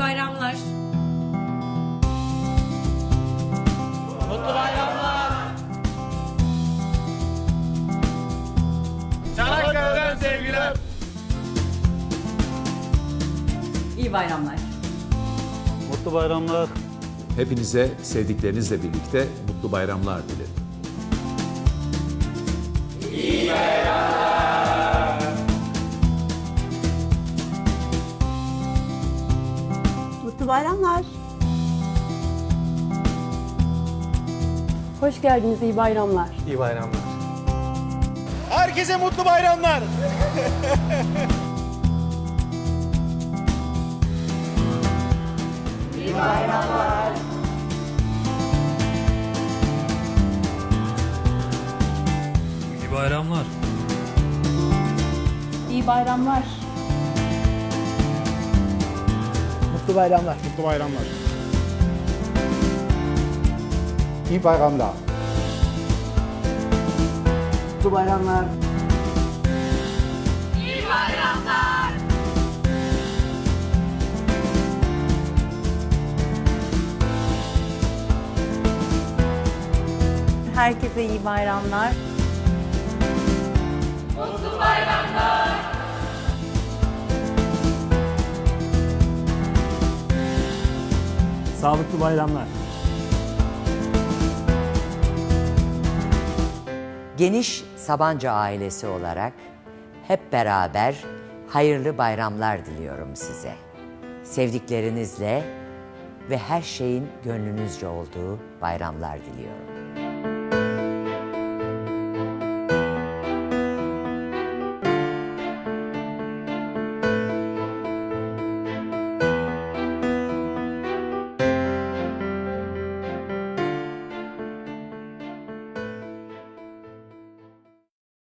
bayramlar. Mutlu bayramlar. Çanakkale'den sevgiler. İyi bayramlar. Mutlu bayramlar. Hepinize sevdiklerinizle birlikte mutlu bayramlar dilerim. Mutlu bayramlar. Hoş geldiniz, iyi bayramlar. İyi bayramlar. Herkese mutlu bayramlar. İyi bayramlar. İyi bayramlar. Mutlu bayramlar. Mutlu bayramlar. İyi bayramlar. Mutlu bayramlar. Herkese iyi bayramlar. Sağlıklı bayramlar. Geniş Sabancı ailesi olarak hep beraber hayırlı bayramlar diliyorum size. Sevdiklerinizle ve her şeyin gönlünüzce olduğu bayramlar diliyorum.